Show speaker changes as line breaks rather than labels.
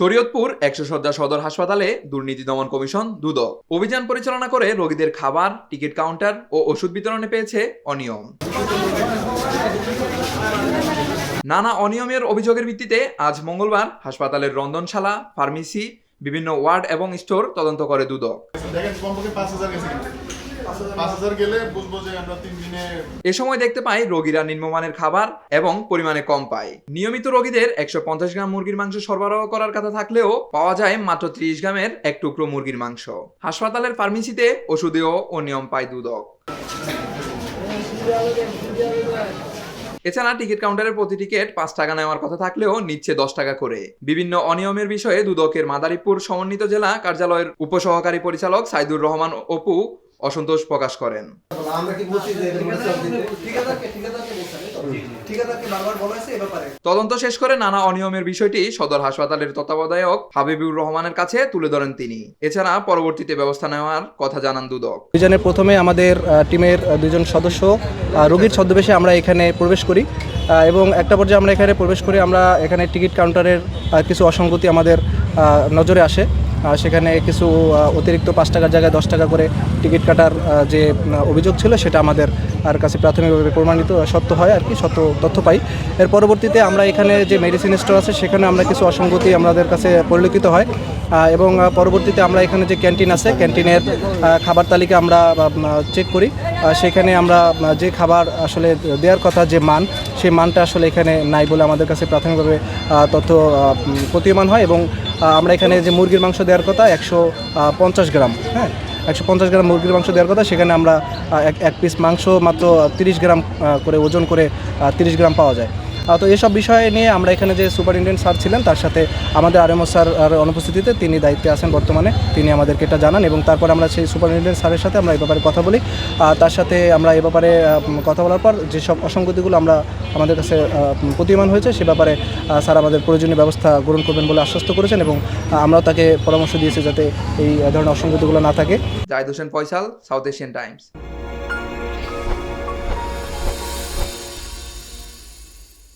শরীয়তপুর একশো শয্যা সদর হাসপাতালে দুর্নীতি দমন কমিশন দুদক। অভিযান পরিচালনা করে রোগীদের খাবার, টিকিট কাউন্টার ও ওষুধ বিতরণে পেয়েছে অনিয়ম। নানা অনিয়মের অভিযোগের ভিত্তিতে আজ মঙ্গলবার হাসপাতালের রন্ধনশালা, ফার্মেসি, বিভিন্ন ওয়ার্ড এবং স্টোর তদন্ত করে দুদক। এ সময় দেখতে পাই রোগীরা নিম্নমানের খাবার এবং পরিমাণে কম পায়। নিয়মিত রোগীদের একশো পঞ্চাশ গ্রাম মুরগির মাংস সরবরাহ করার কথা থাকলেও পাওয়া যায় মাত্র ত্রিশ গ্রামের এক টুকরো মুরগির মাংস। হাসপাতালের ফার্মেসিতে ওষুধেও অনিয়ম পায় দুদক। এছাড়া টিকিট কাউন্টারের প্রতি টিকিট পাঁচ টাকা নেওয়ার কথা থাকলেও নিচ্ছে দশ টাকা করে। বিভিন্ন অনিয়মের বিষয়ে দুদকের মাদারীপুর সমন্বিত জেলা কার্যালয়ের উপসহকারী পরিচালক সাইদুর রহমান অপু অসন্তোষ প্রকাশ করেন।
আমরা কি বলছি যে এটা চাপ দিতে ঠিকাদারকে ঠিকাদারকে বলছেন ঠিকাদারকে বারবার বলা হয়েছে এই ব্যাপারে।
তদন্ত শেষ করে নানা অনিয়মের বিষয়টি সদর হাসপাতালের তত্ত্বাবধায়ক হাবিবুর রহমানের কাছে তুলে ধরেন তিনি। এছাড়া পরবর্তীতে ব্যবস্থা নেওয়ার কথা জানান দুদক।
অভিযানের প্রথমে আমাদের আহ, টিমের দুজন সদস্য আহ, রোগীর ছদ্মবেশে আমরা এখানে প্রবেশ করি। এবং একটা পর্যায়ে আমরা এখানে প্রবেশ করি আমরা এখানে টিকিট কাউন্টারের কিছু অসঙ্গতি আমাদের আহ, নজরে আসে। সেখানে কিছু অতিরিক্ত পাঁচ টাকার জায়গায় দশ টাকা করে টিকিট কাটার যে অভিযোগ ছিল সেটা আমাদের আর কাছে প্রাথমিকভাবে প্রমাণিত, সত্য হয় আর কি, সত্য তথ্য পাই। এর পরবর্তীতে আমরা এখানে যে মেডিসিন স্টোর আছে, সেখানে আমরা কিছু অসঙ্গতি আমাদের কাছে পরিলক্ষিত হয়। এবং পরবর্তীতে আমরা এখানে যে ক্যান্টিন আছে ক্যান্টিনের খাবার তালিকা আমরা চেক করি। সেখানে আমরা যে খাবার আসলে দেওয়ার কথা, যে মান, সেই মানটা আসলে এখানে নাই বলে আমাদের কাছে প্রাথমিকভাবে তথ্য প্রতীয়মান হয়। এবং আমরা এখানে যে মুরগির মাংস দেওয়ার কথা, একশো পঞ্চাশ গ্রাম হ্যাঁ? একশো পঞ্চাশ গ্রাম মুরগির মাংস দেওয়ার কথা, সেখানে আমরা এক পিস মাংস মাত্র তিরিশ গ্রাম করে ওজন করে তিরিশ গ্রাম পাওয়া যায়। তো এসব বিষয় নিয়ে আমরা এখানে যে সুপারিনটেন্ডেন্ট স্যার ছিলেন, তার সাথে আমাদের আরএমও স্যার অনুপস্থিতিতে তিনি দায়িত্বে আছেন বর্তমানে। তিনি আমাদেরকে এটা জানান এবং তারপর আমরা সেই সুপারিনটেন্ডেন্ট স্যারের সাথে আমরা এই ব্যাপারে কথা বলি। আর তার সাথে আমরা এ ব্যাপারে কথা বলার পর যেসব অসঙ্গতিগুলো আমরা আমাদের কাছে প্রতীয়মান হয়েছে, সে ব্যাপারে স্যার আমাদের প্রয়োজনীয় ব্যবস্থা গ্রহণ করবেন বলে আশ্বস্ত করেছেন এবং আমরাও তাকে পরামর্শ দিয়েছি যাতে এই ধরনের অসঙ্গতিগুলো না থাকে।
Zahid Hossain Faisal, south Asian times.